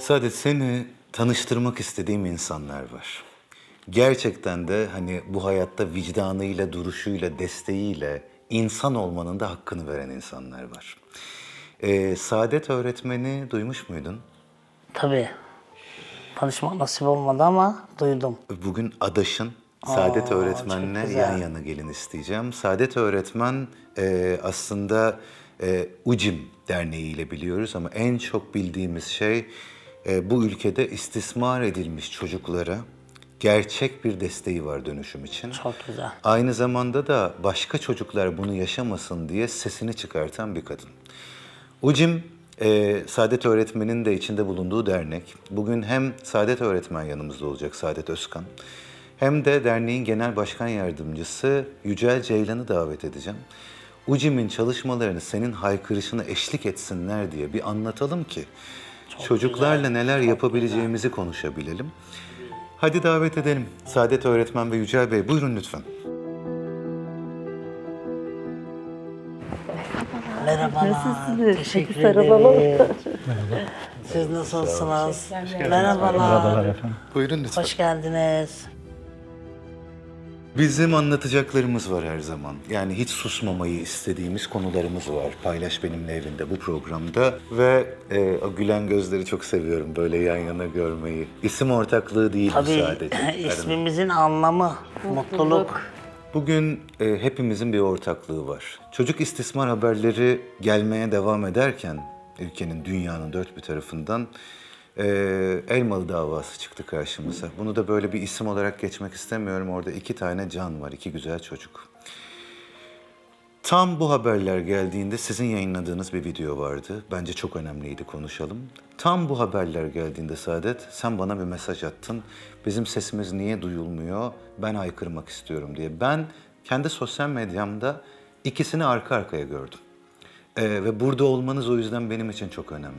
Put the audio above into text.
Saadet seni tanıştırmak istediğim insanlar var. Gerçekten de hani bu hayatta vicdanıyla, duruşuyla, desteğiyle insan olmanın da hakkını veren insanlar var. Ee, Saadet öğretmeni duymuş muydun? Tabii. Tanışmak nasip olmadı ama duydum. Bugün Adaş'ın Saadet Aa, öğretmenle yan yana gelin isteyeceğim. Saadet öğretmen e, aslında e, UCİM Derneği ile biliyoruz ama en çok bildiğimiz şey e, bu ülkede istismar edilmiş çocuklara gerçek bir desteği var dönüşüm için. Çok güzel. Aynı zamanda da başka çocuklar bunu yaşamasın diye sesini çıkartan bir kadın. UCİM, e, Saadet Öğretmen'in de içinde bulunduğu dernek. Bugün hem Saadet Öğretmen yanımızda olacak, Saadet Özkan, hem de derneğin genel başkan yardımcısı Yücel Ceylan'ı davet edeceğim. UCİM'in çalışmalarını senin haykırışına eşlik etsinler diye bir anlatalım ki çocuklarla neler yapabileceğimizi konuşabilelim. Hadi davet edelim. Saadet Öğretmen ve Yücel Bey buyurun lütfen. Merhabalar. Nasılsınız? Teşekkür Peki, sarılalım. ederim. Siz nasılsınız? Merhabalar. Buyurun lütfen. Hoş geldiniz. Bizim anlatacaklarımız var her zaman. Yani hiç susmamayı istediğimiz konularımız var. Paylaş benimle evinde bu programda. Ve e, o gülen gözleri çok seviyorum böyle yan yana görmeyi. İsim ortaklığı değil bu Tabii sadece. Aranın- ismimizin anlamı mutluluk. Bugün e, hepimizin bir ortaklığı var. Çocuk istismar haberleri gelmeye devam ederken ülkenin, dünyanın dört bir tarafından e, Elmalı davası çıktı karşımıza. Bunu da böyle bir isim olarak geçmek istemiyorum. Orada iki tane can var, iki güzel çocuk. Tam bu haberler geldiğinde sizin yayınladığınız bir video vardı. Bence çok önemliydi konuşalım. Tam bu haberler geldiğinde Saadet sen bana bir mesaj attın. Bizim sesimiz niye duyulmuyor? Ben haykırmak istiyorum diye. Ben kendi sosyal medyamda ikisini arka arkaya gördüm. Ee, ve burada olmanız o yüzden benim için çok önemli.